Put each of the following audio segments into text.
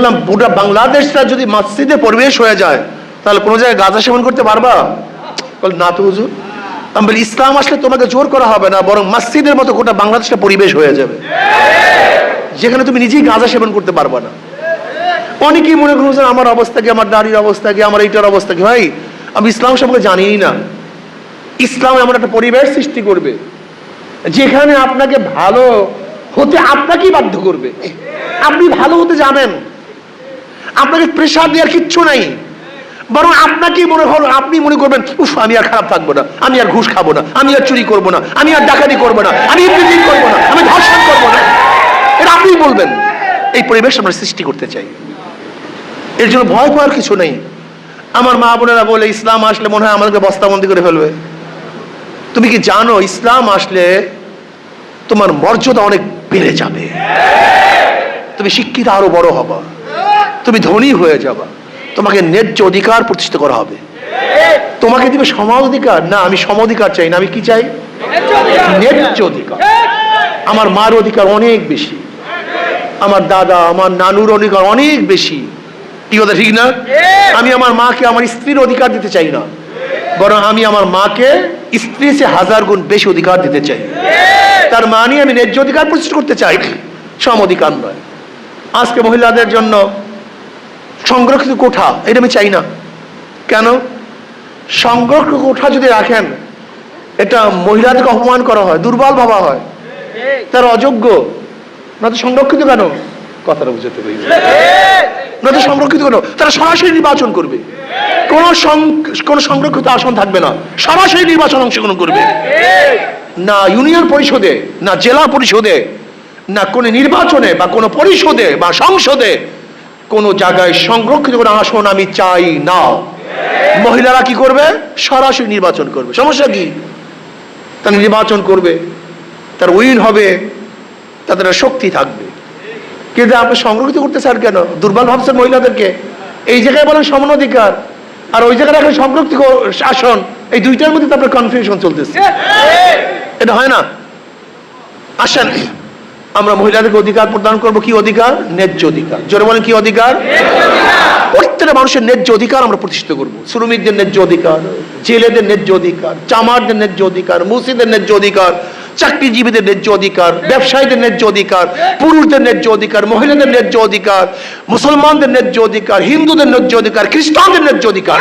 বললাম পুরো বাংলাদেশটা যদি মসজিদে পরিবেশ হয়ে যায়, তাহলে কোনো জায়গায় গাঁজা সেবন করতে পারবা? বল, না তো হুজুর। আমি বলি, ইসলাম আসলে তোমাকে জোর করা হবে না, বরং মসজিদের মতো গোটা বাংলাদেশটা পরিবেশ হয়ে যাবে। যেখানে তুমি নিজেই গাঁজা সেবন করতে পারবা না। অনেকেই মনে করছেন আমার অবস্থা কি, আমার দাড়ির অবস্থা কি, আমার এইটার অবস্থা কি? ভাই, আমি ইসলাম সম্পর্কে জানিই না। ইসলাম এমন একটা পরিবেশ সৃষ্টি করবে, যেখানে আপনাকে ভালো হতে আপনাকেই বাধ্য করবে। আপনি ভালো হতে জানেন। আপনাকে প্রেশার দেওয়ার কিচ্ছু নাই। বরং আপনাকেই মনে করো আপনি মনে করবেন, উফ, আমি আর খারাপ থাকব না, আমি আর ঘুষ খাব না, আমি আর চুরি করব না, আমি আর ডাকাতি করব না, আমি ইফটিজিং করব না, আমি ধর্ষণ করব না। এটা আপনি বলবেন। এই পরিবেশ আমরা সৃষ্টি করতে চাই। এর জন্য ভয় পাওয়ার কিছু নেই। আমার মা বোনেরা বলে, ইসলাম আসলে মনে হয় আমাদেরকে বস্তাবন্দি করে ফেলবে। তুমি কি জানো, ইসলাম আসলে তোমার মর্যাদা অনেক বেড়ে যাবে। তুমি শিক্ষিত আরও বড় হবা। তুমি ধনী হয়ে যাবা। তোমাকে ন্যায্য অধিকার প্রতিষ্ঠিত করা হবে। তোমাকে দিবে সম অধিকার। না, আমি সম অধিকার চাই না, আমি কি চাই? ন্যায্য অধিকার। আমার মার অধিকার অনেক বেশি। আমার দাদা, আমার নানুর অধিকার অনেক বেশি। কি কথা, ঠিক না? আমি আমার মাকে, আমার স্ত্রীর অধিকার দিতে চাই না। বরং আমি আমার মাকে, স্ত্রী সে হাজার গুণ বেশি অধিকার দিতে চাই। তার মানে আমি ন্যায্য অধিকার প্রতিষ্ঠা করতে চাই। সম অধিকার নয়। আজকে মহিলাদের জন্য সংরক্ষিত কোঠা এটা আমি চাই না। কেন? সংরক্ষিত কোঠা যদি রাখেন এটা মহিলাদেরকে অপমান করা হয় দুর্বল ভাবা হয়। তার অযোগ্য। না তো সংরক্ষিত কেন? কথাটা বুঝতে পারি না তো সংরক্ষিত কেন? তারা সরাসরি নির্বাচন করবে। কোন কোন সংরক্ষিত আসন থাকবে না। সরাসরি নির্বাচন অংশগ্রহণ করবে। না ইউনিয়ন পরিষদে না জেলা পরিষদে না কোন নির্বাচনে বা কোন পরিষদে বা সংসদে কোন জায়গায় সংরক্ষিত কোনো আসন, আমি চাই না। মহিলারা কি করবে? সরাসরি নির্বাচন করবে। সমস্যা কি? তারা নির্বাচন করবে, তার উইন হবে, তাদের শক্তি থাকবে। কিন্তু আপনি সংরক্ষিত করতে চান কেন? দুর্বল ভাবছেন মহিলাদেরকে। এই জায়গায় বলেন সমান অধিকার। আর ওই জায়গায় রাখেন সংরক্ষিত আসন এই দুইটার মধ্যে তো আপনার কনফিউশন চলতেছে। এটা হয় না? আসেন। আমরা মহিলাদেরকে অধিকার প্রদান করব কি অধিকার ন্যায্য অধিকার জোরে বলেন কি অধিকার প্রত্যেকটা মানুষের ন্যায্য অধিকার আমরা প্রতিষ্ঠিত করব শ্রমিকদের ন্যায্য অধিকার জেলেদের ন্যায্য অধিকার চামারদের ন্যায্য অধিকার মুসিদের ন্যায্য অধিকার চাকরিজীবীদের ন্যায্য অধিকার ব্যবসায়ীদের ন্যায্য অধিকার পুরুষদের ন্যায্য অধিকার মহিলাদের ন্যায্য অধিকার মুসলমানদের ন্যায্য অধিকার হিন্দুদের ন্যায্য অধিকার খ্রিস্টানদের ন্যায্য অধিকার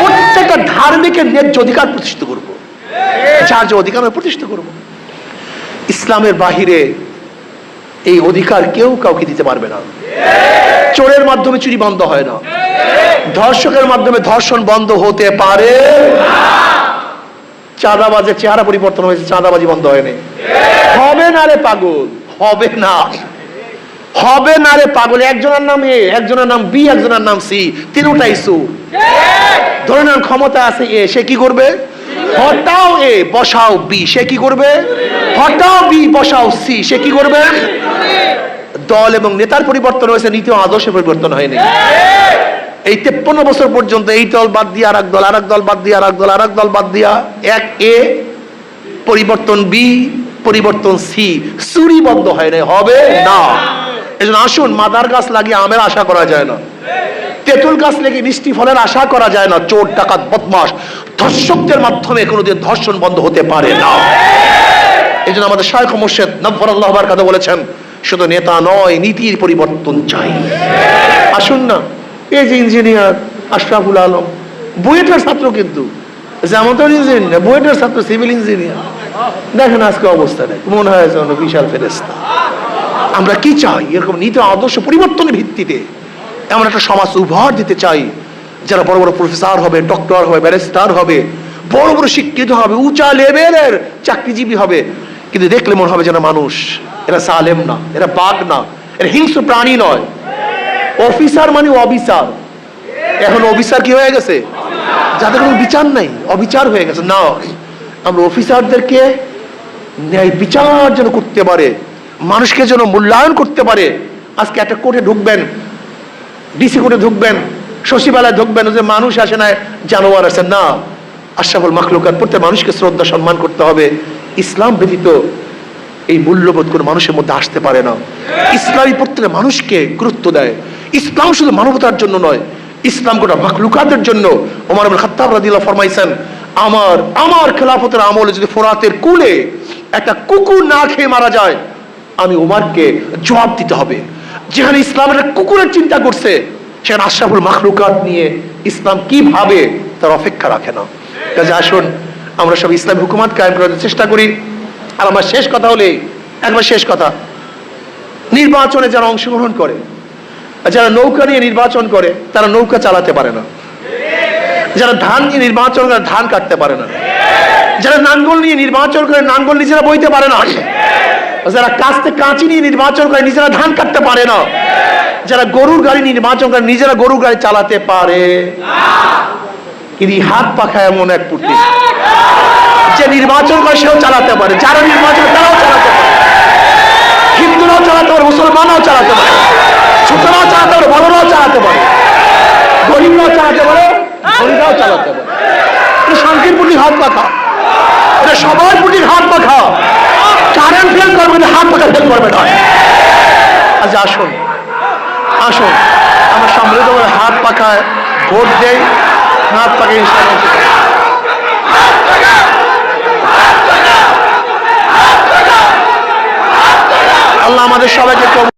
প্রত্যেকটা ধার্মিকের ন্যায্য অধিকার প্রতিষ্ঠিত করব যার যে অধিকার আমরা প্রতিষ্ঠিত করব ইসলামের বাহিরে এই অধিকার কেউ কাউকে দিতে পারবে না। চোরের মাধ্যমে চুরি বন্ধ হয় না। ধর্ষকের মাধ্যমে ধর্ষণ বন্ধ হতে পারে চাঁদাবাজের চেহারা পরিবর্তন হয়েছে, চাঁদাবাজি বন্ধ হয়নি। হবে না রে পাগল, হবে না। হবে না রে পাগল, একজনের নাম এ, একজনের নাম বি, একজনের নাম সি, তিনটাই সু। ধরে নেন ক্ষমতা আছে এ, সে কি করবে? হটাও এ, বসাও বি, সে কি করবে? হটাও বি, বসাও সি, সে কি করবে? দল এবং নেতার পরিবর্তন হয়েছে নীতি ও আদর্শের পরিবর্তন হয়নি। এই তেপ্পন্ন বছর পর্যন্ত এই দল বাদ দিয়ে আর এক দল আর এক দল বাদ দিয়ে আর এক দল আর এক দল বাদ দিয়া এক এ, পরিবর্তন বি, পরিবর্তন সি, চুরিবদ্ধ হয় না হবে না। এই জন্য আসুন, মাদার গাছ লাগিয়ে আমের আশা করা যায় না। তেঁতুল গাছ লেগে মিষ্টি ফলের আশা করা যায় না, চোর ডাকাত বদমাস ধর্ষকদের মাধ্যমে কোনোদিন ধর্ষণ বন্ধ হতে পারে না। এই জন্য আমাদের শায়খ মুর্শেদ নব্বর আল্লাহবার কথা বলেছেন, শুধু নেতা নয়, নীতির পরিবর্তন চাই। আসুন না, এই যে ইঞ্জিনিয়ার আশরাফুল আলম, বুয়েটের ছাত্র কিন্তু যেমন তো ইঞ্জিনিয়ার, বুয়েটের ছাত্র, সিভিল ইঞ্জিনিয়ার। দেখেন আজকে অবস্থা নেই মনে হয় যেন বিশাল ফেরেস্তা আমরা কি চাই? এরকম নীতি, আদর্শ পরিবর্তনের ভিত্তিতে এমন একটা সমাজ উপহার দিতে চাই, যারা বড় বড় প্রফেসর হবে ডক্টর হবে ব্যারিস্টার হবে, বড় বড় শিক্ষিত হবে, উঁচা লেভেলের চাকরিজীবী হবে। কিন্তু দেখলে মনে হবে যেন মানুষ, এরা সালেম না, এরা বাঘ না, এরা হিংস্র প্রাণী নয়। অফিসার মানে অবিচার। এখন অফিসার কি হয়ে গেছে? যাদের কোনো বিচার নাই, অবিচার হয়ে গেছে। না, আমরা অফিসারদেরকে ন্যায় বিচার যেন করতে পারে, মানুষকে যেন মূল্যায়ন করতে পারে। আজকে একটা কোর্টে ঢুকবেন ডিসি কোর্টে ঢুকবেন শশীবেলায় ঢুকবেন যে মানুষ আসে না জানোয়ার আসে না। আশরাফুল মাখলুকাত, প্রত্যেক মানুষকে শ্রদ্ধা, সম্মান করতে হবে। ইসলাম ব্যতীত এই মূল্যবোধ কোনো মানুষের মধ্যে আসতে পারে না। ইসলামী প্রত্যেক মানুষকে গুরুত্ব দেয়। ইসলাম শুধু মানবতার জন্য নয়, ইসলাম গোটা মাখলুকাতের জন্য। ওমর আবুল খাত্তাব রাদিয়াল্লাহু ফরমাইছেন, আমার আমার খেলাফতের আমলে যদি ফোরাতের কুলে একটা কুকুর না খেয়ে মারা যায়, আমি ওমরকে জবাব দিতে হবে। যেখানে ইসলামের কুকুরের চিন্তা করছে, সেখানে আশরাফুল মাখলুকাত নিয়ে ইসলাম কি ভাবে তার অপেক্ষা রাখে না? কাজে আসুন, আমরা সব ইসলাম হুকুমাত কায়েম করার চেষ্টা করি। আর আমার শেষ কথা হলে, একবার শেষ কথা, নির্বাচনে যারা অংশগ্রহণ করে যারা নৌকা নিয়ে নির্বাচন করে, তারা নৌকা চালাতে পারে না। যারা ধান নিয়ে নির্বাচন করে ধান কাটতে পারে না। যারা নাঙ্গল নিয়ে নির্বাচন করে নাঙ্গল নিজেরা বইতে পারে না। যারা কাস্তে কাঁচি নিয়ে নির্বাচন করে নিজেরা ধান কাটতে পারে না। যারা গরুর গাড়ি নির্বাচন করে নিজেরা গরুর গাড়ি চালাতে পারে। হাত পাখা এমন এক পুটি যে নির্বাচন করে সেও চালাতে পারে, যারা নির্বাচন তারাও চালাতে পারে। হিন্দুরাও চালাতে পারে, মুসলমানরাও চালাতে পারে। ছোটরাও চালাতে পারে, বড়রাও চালাতে পারে। গরিবরাও চালাতে পারে গরিবরাও চালাতে পারে। শান্তির প্রতি হাত পাখা আপনি সবাই প্রতি হাত পাখা। কারেন্ট ফেল করবে না, হাত পাখা ফেল করবে না। আজ আসুন। আসুন। আমরা সমৃদ্ধ করে হাত পাখায় ভোট দেই। হাত পাখা আল্লাহ আমাদের সবাইকে